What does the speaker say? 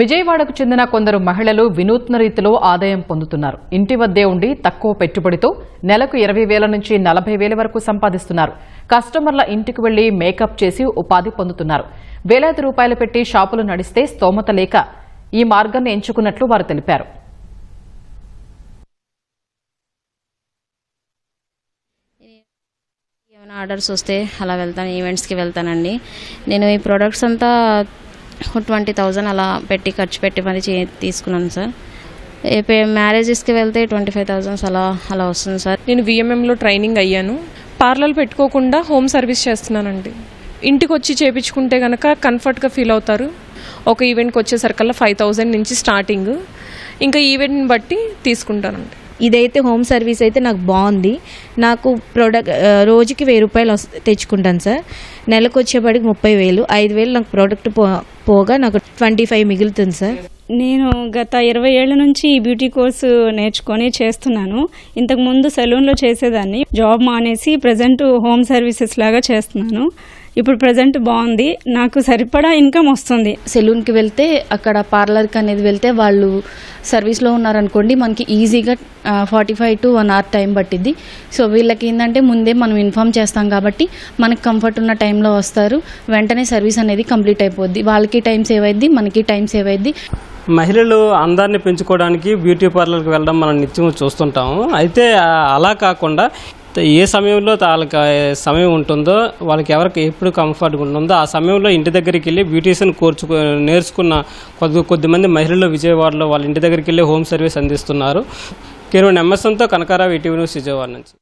విజయవాడకు చెందిన కొందరు మహిళలు వినూత్న రీతిలో ఆదాయం పొందుతున్నారు. ఇంటి వద్దే ఉండి తక్కువ పెట్టుబడితో నెలకు ఇరవై వేల నుంచి నలభై వేల వరకు సంపాదిస్తున్నారు. కస్టమర్ల ఇంటికి వెళ్ళి మేకప్ చేసి ఉపాధి పొందుతున్నారు. వేలాది రూపాయలు పెట్టి షాపులు నడిస్తే స్తోమత లేక ఈ మార్గాన్ని ఎంచుకున్నట్లు వారు తెలిపారు. ఏమైనా ఆర్డర్స్ వస్తే అలా వెళ్తాను ఈవెంట్స్కి వెళ్తానండి. నేను ఈ ప్రోడక్ట్స్ అంతా ట్వంటీ థౌజండ్ అలా పెట్టి ఖర్చు పెట్టి మరి చే- తీసుకున్నాను సార్. మ్యారేజెస్కి వెళ్తే ట్వంటీ ఫైవ్ థౌజండ్స్ అలా అలా వస్తుంది సార్. నేను విఎంఎంలో ట్రైనింగ్ అయ్యాను. పార్లర్ పెట్టుకోకుండా హోమ్ సర్వీస్ చేస్తున్నానండి. ఇంటికి వచ్చి చేపించుకుంటే కనుక కంఫర్ట్గా ఫీల్ అవుతారు. ఒక ఈవెంట్కి వచ్చేసరికల్లా ఫైవ్ థౌజండ్ నుంచి స్టార్టింగ్. ఇంకా ఈవెంట్ని బట్టి తీసుకుంటానండి. ఇదైతే హోమ్ సర్వీస్ అయితే నాకు బాగుంది. నాకు ప్రోడక్ట్ రోజుకి వెయ్యి రూపాయలు తెచ్చుకుంటాను సార్. నెలకు వచ్చేపడికి ముప్పై వేలు. ఐదు వేలు నాకు ప్రోడక్ట్ పో పోగా నాకు ట్వంటీ ఫైవ్ మిగులుతుంది సార్. నేను గత ఇరవై ఏళ్ళ నుంచి ఈ బ్యూటీ కోర్సు నేర్చుకొని చేస్తున్నాను. ఇంతకు ముందు సెలూన్లో చేసేదాన్ని. జాబ్ మానేసి ప్రజెంట్ హోమ్ సర్వీసెస్ లాగా చేస్తున్నాను. ఇప్పుడు ప్రజెంట్ బాగుంది. నాకు సరిపడా ఇన్కమ్ వస్తుంది. సెలూన్కి వెళ్తే అక్కడ పార్లర్కి అనేది వెళ్తే వాళ్ళు సర్వీస్లో ఉన్నారనుకోండి మనకి ఈజీగా forty five to one hour time పట్టిద్ది. సో వీళ్ళకి ఏంటంటే ముందే మనం ఇన్ఫామ్ చేస్తాం కాబట్టి మనకి కంఫర్ట్ ఉన్న టైంలో వస్తారు. వెంటనే సర్వీస్ అనేది కంప్లీట్ అయిపోద్ది. వాళ్ళకి టైం సేవ్ అయింది మనకి టైం సేవ్ అయింది మహిళలు అందాన్ని పెంచుకోవడానికి బ్యూటీ పార్లర్కి వెళ్ళడం మనం నిత్యం చూస్తుంటాము. అయితే అలా కాకుండా ఏ సమయంలో వాళ్ళకి సమయం ఉంటుందో వాళ్ళకి ఎవరికి ఎప్పుడు కంఫర్ట్గా ఉంటుందో ఆ సమయంలో ఇంటి దగ్గరికి వెళ్ళి బ్యూటీషియన్ కోర్చుకో నేర్చుకున్న కొద్ది కొద్దిమంది మహిళలు విజయవాడలో వాళ్ళ ఇంటి దగ్గరికి వెళ్ళి హోమ్ సర్వీస్ అందిస్తున్నారు. కేరవ ఎంఎస్ఎన్తో కనకారావు ఈటీవీ న్యూస్ విజయవాడ నుంచి.